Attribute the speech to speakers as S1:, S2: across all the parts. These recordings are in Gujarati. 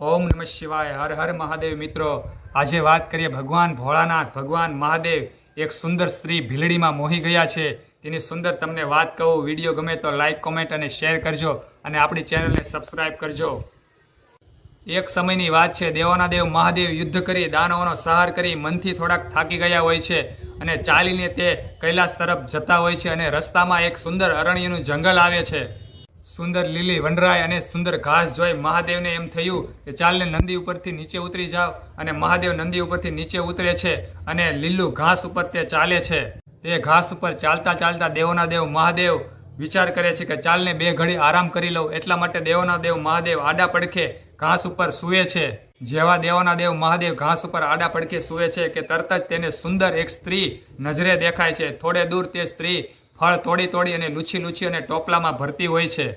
S1: ઓમ નમઃ શિવાય, હર હર મહાદેવ મિત્રો. આજે વાત કરીએ ભગવાન ભોળાનાથ, ભગવાન મહાદેવ. એક સુંદર સ્ત્રી ભીલડીમાં મોહી ગયા છે. તેની સુંદર તમને વાત કહું, વીડિયો ગમે તો લાઇક કોમેન્ટ અને શેર કરજો અને આપણી ચેનલને સબસ્ક્રાઇબ કરજો. એક સમયની વાત છે, દેવાના દેવ મહાદેવ યુદ્ધ કરી, દાનવોનો સહાર કરી, મનથી થોડાક થાકી ગયા હોય છે અને ચાલીને તે કૈલાસ તરફ જતા હોય છે અને રસ્તામાં એક સુંદર અરણ્યનું જંગલ આવે છે. સુંદર લીલી વનરાય અને સુંદર ઘાસ જોઈ મહાદેવને એમ થયું કે ચાલને નંદી ઉપરથી નીચે ઉતરી જાવ અને મહાદેવ નંદી ઉપરથી નીચે ઉતરે છે અને લીલું ઘાસ ઉપર તે ચાલે છે. તે ઘાસ ઉપર ચાલતા ચાલતા દેવોના દેવ મહાદેવ વિચાર કરે છે કે ચાલને બે ઘડી આરામ કરી લઉં, એટલા માટે દેવોના દેવ મહાદેવ આડા પડખે ઘાસ ઉપર સૂવે છે. જેવા દેવોના દેવ મહાદેવ ઘાસ ઉપર આડા પડખે સૂવે છે કે તરત જ તેને સુંદર એક સ્ત્રી નજરે દેખાય છે. થોડે દૂર તે સ્ત્રી ફળ તોડી તોડી અને લૂછી લૂછી અને ટોપલામાં ભરતી હોય છે.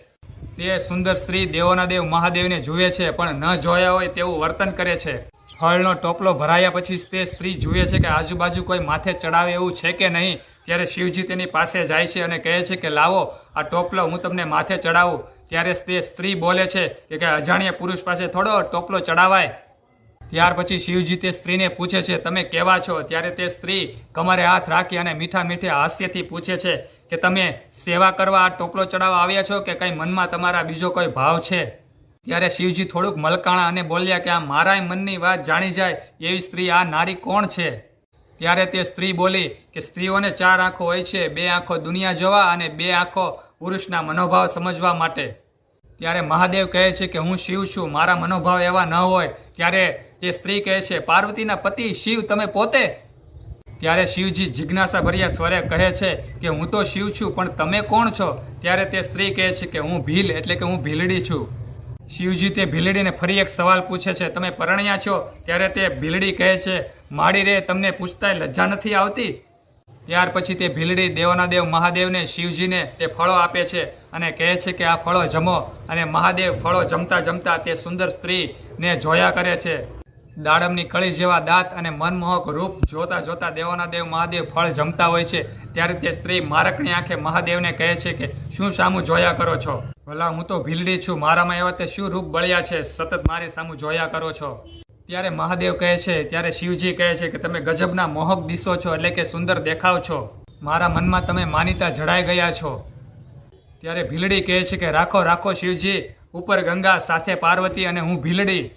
S1: તે સુંદર સ્ત્રી દેવોના દેવ મહાદેવને જુએ છે, પણ ન જોયા હોય તેવું વર્તન કરે છે. ફળનો ટોપલો ભરાયા પછી તે સ્ત્રી જુએ છે કે આજુબાજુ કોઈ માથે ચડાવે એવું છે કે નહીં? ત્યારે શિવજી તેની પાસે જાય છે અને કહે છે કે, લાવો, આ ટોપલો હું તમને માથે ચડાવું. ત્યારે તે સ્ત્રી બોલે છે કે અજાણ્યા પુરુષ પાસે થોડો ટોપલો ચડાવાય. ત્યાર પછી શિવજી તે સ્ત્રીને પૂછે છે, તમે કેવા છો? ત્યારે તે સ્ત્રી કમરે હાથ રાખી અને મીઠા મીઠે હાસ્યથી પૂછે છે કે, તમે સેવા કરવા આ ટોપલો ચડાવવા આવ્યા છો કે કંઈ મનમાં તમારા બીજો કોઈ ભાવ છે? ત્યારે શિવજી થોડુંક મલકાણા અને બોલ્યા કે, આ મારાય મનની વાત જાણી જાય એવી સ્ત્રી આ નારી કોણ છે? ત્યારે તે સ્ત્રી બોલી કે, સ્ત્રીઓને ચાર આંખો હોય છે, બે આંખો દુનિયા જોવા અને બે આંખો પુરુષના મનોભાવ સમજવા માટે. ત્યારે મહાદેવ કહે છે કે, હું શિવ છું, મારા મનોભાવ એવા ન હોય. ત્યારે તે સ્ત્રી કહે છે, પાર્વતીના પતિ શિવ, તમે પોતે? ત્યારે શિવજી જિજ્ઞાસા ભર્યા સ્વરે કહે છે કે, હું તો શિવ છું, પણ તમે કોણ છો? ત્યારે તે સ્ત્રી કહે છે કે, હું ભીલ, એટલે કે હું ભીલડી છું. શિવજી તે ભીલડીને ફરી એક સવાલ પૂછે છે, તમે પરણ્યા છો? ત્યારે તે ભીલડી કહે છે, માડી રે, તમને પૂછતાય લજ્જા નથી આવતી? ત્યાર પછી તે ભીલડી દેવના દેવ મહાદેવને શિવજીને તે ફળો આપે છે અને કહે છે કે, આ ફળો જમો. અને મહાદેવ ફળો જમતા જમતા તે સુંદર સ્ત્રીને જોયા કરે છે. દાડમની કળી જેવા દાંત અને મનમોહક રૂપ જોતા જોતા દેવોના દેવ મહાદેવ ફળ જમતા હોય છે. ત્યારે તે સ્ત્રી મારકની આંખે મહાદેવને કહે છે કે, શું સામું જોયા કરો છો? ભલા હું તો ભીલડી છું. મારામાં એવા તે શું રૂપ બળ્યા છે? સતત મારી સામું જોયા કરો છો. ત્યારે મહાદેવ કહે છે, ત્યારે શિવજી કહે છે કે, તમે ગજબના મોહક દિશો છો, એટલે કે સુંદર દેખાવ છો. મારા મનમાં તમે માનીતા જડાઈ ગયા છો. ત્યારે ભીલડી કહે છે કે, રાખો રાખો શિવજી. ઉપર ગંગા, સાથે પાર્વતી અને હું ભીલડી.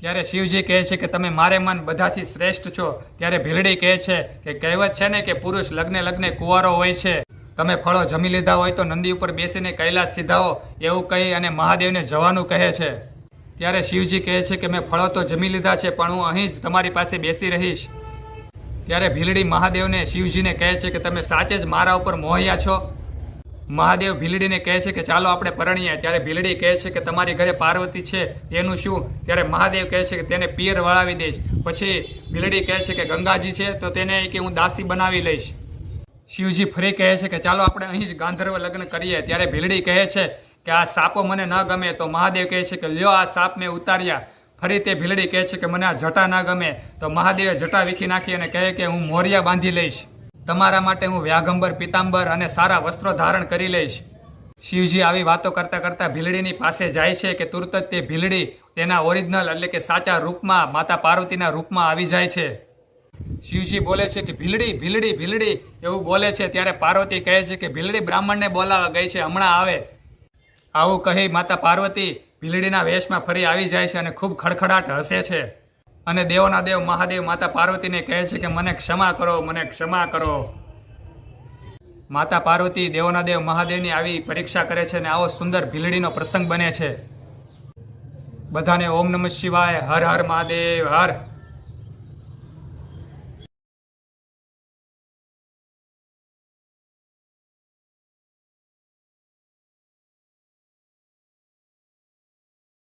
S1: ત્યારે શિવજી કહે છે કે તમે મારે મન બધાથી શ્રેષ્ઠ છો. ત્યારે ભીલડી કહે છે કે કહેવત છે ને કે પુરુષ લગ્ને લગ્ને કુંવારો હોય છે. તમે ફળો જમી લીધા હોય તો નંદી ઉપર બેસીને કૈલાસ સીધાઓ, એવું કહી અને મહાદેવને જવાનું કહે છે. ત્યારે શિવજી કહે છે કે મેં ફળો તો જમી લીધા છે, પણ હું અહીં જ તમારી પાસે બેસી રહીશ. ત્યારે ભીલડી મહાદેવને શિવજીને કહે છે કે તમે સાચે જ મારા ઉપર મોહ્યા છો. મહાદેવ ભીલડીને કહે છે કે ચાલો આપણે પરણીએ. ત્યારે ભીલડી કહે છે કે તમારી ઘરે પાર્વતી છે એનું શું? ત્યારે મહાદેવ કહે છે કે તેને પિયર વળાવી દઈશ. પછી ભીલડી કહે છે કે ગંગાજી છે, તો તેને કે હું દાસી બનાવી લઈશ. શિવજી ફરી કહે છે કે ચાલો આપણે અહીં જ ગાંધર્વ લગ્ન કરીએ. ત્યારે ભીલડી કહે છે કે આ સાપો મને ન ગમે, તો મહાદેવ કહે છે કે લ્યો આ સાપ મેં ઉતાર્યા. ફરી તે ભીલડી કહે છે કે મને આ જટા ના ગમે. તો મહાદેવે જટા વીખી નાખી અને કહે કે હું મોરિયા બાંધી લઈશ. તમારા માટે હું વ્યાગંબર, પિતાંબર અને સારા વસ્ત્રો ધારણ કરી લઈશ. શિવજી આવી વાતો કરતા કરતા ભીલડીની પાસે જાય છે કે તુરત જ તે ભીલડી તેના ઓરિજિનલ એટલે કે સાચા રૂપમાં, માતા પાર્વતીના રૂપમાં આવી જાય છે. શિવજી બોલે છે કે, ભીલડી ભીલડી ભીલડી, એવું બોલે છે ત્યારે પાર્વતી કહે છે કે, ભીલડી બ્રાહ્મણને બોલાવા, ગઈ છે, હમણાં આવે. આવું કહી માતા પાર્વતી ભીલડીના વેશમાં ફરી આવી જાય છે અને ખૂબ ખડખડાટ હસે છે. અને દેવોના દેવ મહાદેવ માતા પાર્વતીને કહે છે કે મને ક્ષમા કરો, મને ક્ષમા કરો. માતા પાર્વતી દેવોના દેવ મહાદેવની આવી પરીક્ષા કરે છે અને આવો સુંદર ભીલડીનો પ્રસંગ બને છે. બધાને ઓમ નમઃ શિવાય, હર હર મહાદેવ, હર.